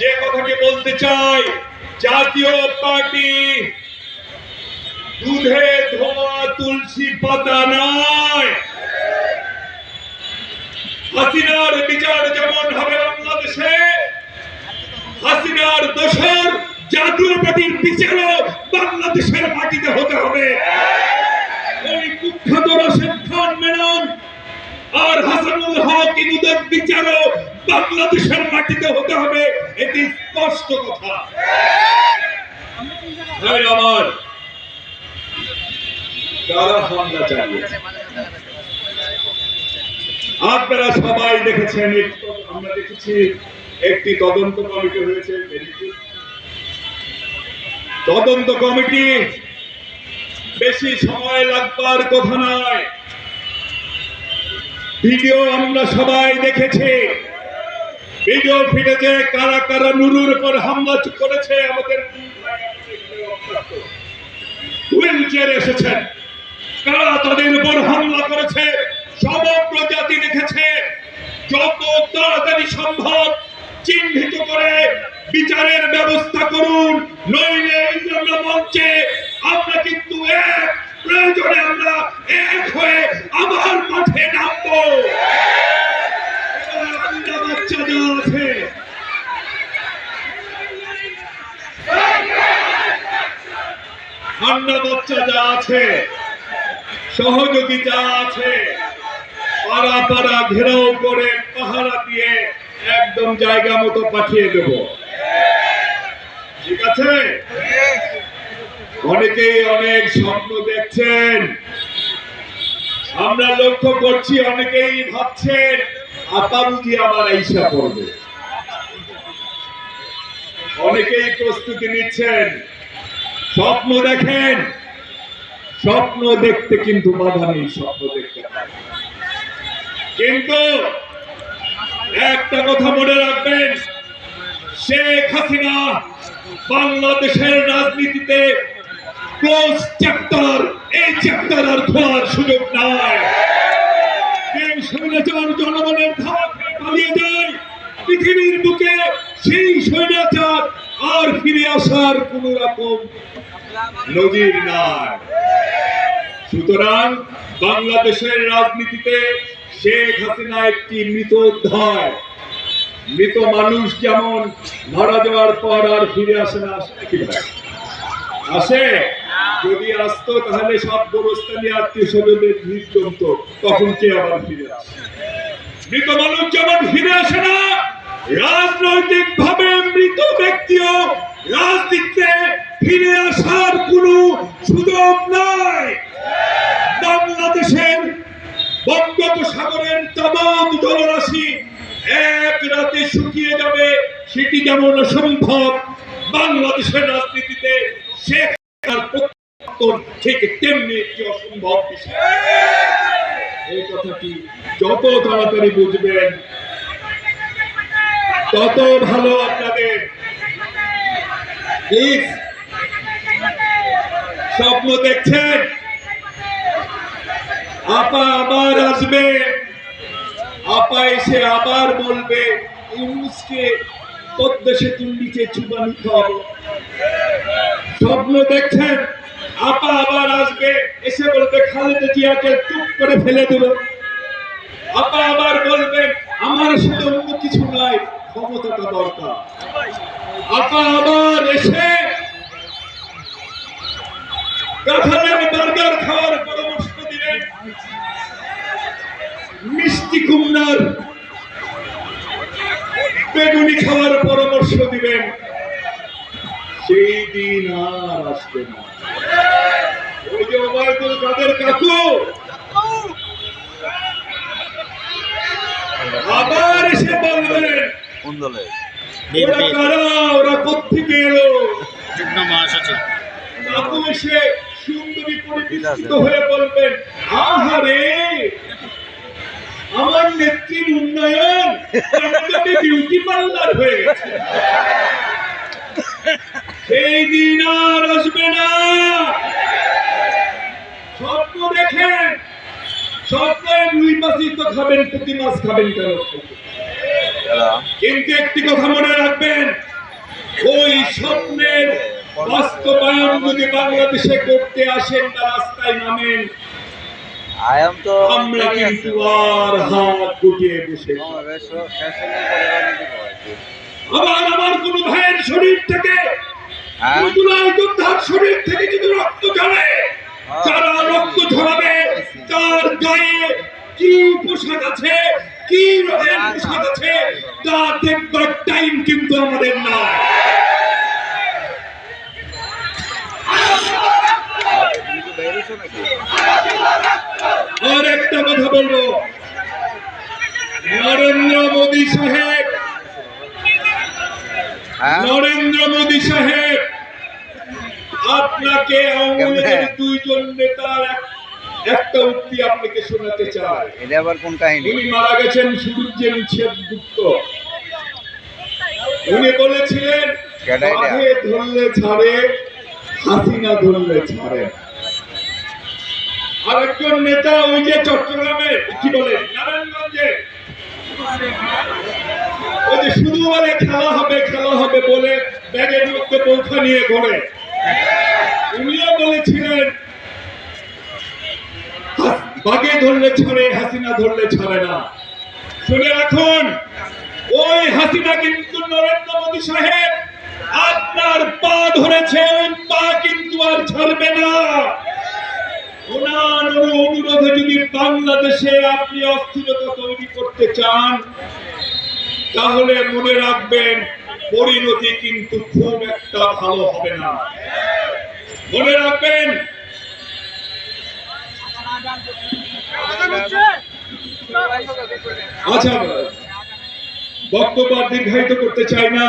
যে কথাটি বলতে চাই, জাতীয় পার্টি দুধে ধোয়া তুলসী পাতা নয়। হাসিনার বিচার যেমন হবে বাংলাদেশে, হাসিনার দোষর জাতীয় পার্টির বিচারও বাংলাদেশের মাটিতে হতে হবে। ওই কুখ্যাত রাশেদ হক বিচারও বাংলাদেশের মাটিতে হতে হবে, এটি স্পষ্ট কথা। আপনারা সবাই দেখেছেন আমরা দেখেছি, একটি তদন্ত কমিটি হয়েছে তদন্ত কমিটি, বেশি সময় লাগবার কথা নয়। ভিডিও আমরা সবাই দেখেছি। ভিডিও ফিটেছে কারা কারা নুরুর উপর হামলা করেছে আমাদের হুইল চেয়ার এসেছেন। কারা তাদের উপর হামলা করেছে, সমগ্র জাতি দেখেছে। যত তাড়াতাড়ি সম্ভব চিহ্নিত করে বিচারের ব্যবস্থা করুন, নইলে মঞ্চে, আমরা কিন্তু এক প্রয়োজনে আমরা এক হয়ে আবার মাঠে নামবো। ঠান্ডা যা আছে। সহযোগী যা আছে। ঘেরাও করে পাহারা দিয়ে একদম জায়গা মতো পাঠিয়ে দেব। ঠিক আছে? অনেকেই অনেক স্বপ্ন দেখছেন। আমরা লক্ষ্য করছি অনেকেই ভাবছেন বুঝি আমার ঈশা করবে অনেকেই প্রস্তুতি নিচ্ছেন, স্বপ্ন দেখেন। স্বপ্ন দেখতে কিন্তু বাধা নেই, স্বপ্ন দেখতে কিন্তু একটা কথা মনে রাখবেন, শেখ হাসিনা বাংলাদেশের রাজনীতিতে ক্লোজ চ্যাপ্টার এই চ্যাপ্টার আর খোলার সুযোগ নাই। স্বৈরাচার জনগণের ধাওয়া পালিয়ে যায়। পৃথিবীর বুকে সেই স্বৈরাচার আর ফিরে আসার কোন রকম নজির নাই। সুতরাং বাংলাদেশের রাজনীতিতে শেখ হাসিনা একটি মৃত অধ্যায়। মৃত মানুষ যেমন মারা দেওয়ার পর আর ফিরে আসে না? আসে। যদি আসতো, তাহলে সব গোরস্থানী আত্মীয় স্বজনদের নির্জন্ত তখন কে আবার ফিরে আসে? মৃত মানুষ যেমন ফিরে আসে না রাজনৈতিক ভাবে মৃত ব্যক্তিও রাজনীতিতে ফিরে আসার কোনো সুযোগ নাই। বাংলাদেশের বঙ্গোপসাগরের তামাম জলরাশি এক রাতে শুকিয়ে যাবে, সেটি যেমন অসম্ভব, বাংলাদেশের রাজনীতিতে শেখ ঠিক তেমনি একটি অসম্ভব বিষয়। এই কথাটি যত তাড়াতাড়ি বুঝবেন, তত ভালো আপনাদের। স্বপ্ন দেখছেন? আপা আবার আসবে। আপা এসে আবার বলবে, ইউনুসকে পদ্ম সেতুর নিচে চুবানি খাওয়াবো। স্বপ্ন দেখছেন? আপা আবার আসবে, এসে বলবে, খালেদা জিয়াকে চুপ করে ফেলে দেব আপা আবার বলবেন আমার সাথে অন্য কিছু নাই, ক্ষমতাটা দরকার। আপা আবার এসে খাওয়ার পরামর্শ দিলেন মিষ্টি খাওয়ার পরামর্শ দিবেন সেই দিন আর আসবে না। ওই যে ওবায়দুল কাদের কাকু! আবার এসে বলবেন কোন ওরা কারা? ওরা কোথেকে এলো? যুগ্ম মহাসচিব। কাকু এসে সুন্দরী পরিচিত হয়ে বলবেন আহারে! আমার নেত্রীর উন্নয়ন বিউটি পার্লার হয়ে গেছে। সেই দিন আর আসবে না। স্বপ্ন দেখেন স্বপ্নে রুই মাছই তো খাবেন প্রতি মাছ খাবেন কেন? কিন্তু একটি কথা মনে রাখবেন ওই স্বপ্নের বাস্তবায়ন যদি বাংলাদেশে করতে আসেন বা রাস্তায় নামেন আমরা কিন্তু আর হাত গুটিয়ে বসে আবার আমার কোন ভাইয়ের শরীর থেকে হ্যাঁ? শরীর থেকে যদি রক্ত ঝরে যারা রক্ত ঝরাবে তার গায়ে কি পোশাক আছে কি রঙের পোশাক আছে তা দেখবার টাইম কিন্তু আমাদের আর একটা কথা বলব। নরেন্দ্র মোদী সাহেব হ্যাঁ নরেন্দ্র মোদী সাহেব আপনাকে দুইজন নেতার একটা উক্তি আপনাকে শোনাতে চাই। এটা আবার কোন কাহিনী? উনি মারা গেছেন সূর্যের গুপ্ত উনি বলেছিলেন কেডা ধরলে ছাড়ে হাসিনা ধরলে ছাড়ে। আরেকজন নেতা ওই যে চট্টগ্রামে কি বলে? নারায়ণগঞ্জে। ওই যে শুধু বলে খেলা হবে বলে ব্যাগের মধ্যে পৌঁছা নিয়ে ঘোরে। উনিও বলেছিলেন বাঘে ধরলে ছাড়ে, হাসিনা ধরলে ছাড়ে না। শুনে রাখুন, ওই হাসিনা কিন্তু নরেন্দ্র মোদী সাহেব আপনার পা ধরেছে পা কিন্তু আর ছাড়বে না। ওনার অনুরোধে যদি বাংলাদেশে আপনি অস্থিরতা তৈরি করতে চান, তাহলে মনে রাখবেন পরিণতি কিন্তু খুব একটা ভালো হবে না। মনে রাখবেন আচ্ছা বক্তব্য দীর্ঘায়িত করতে চাই না।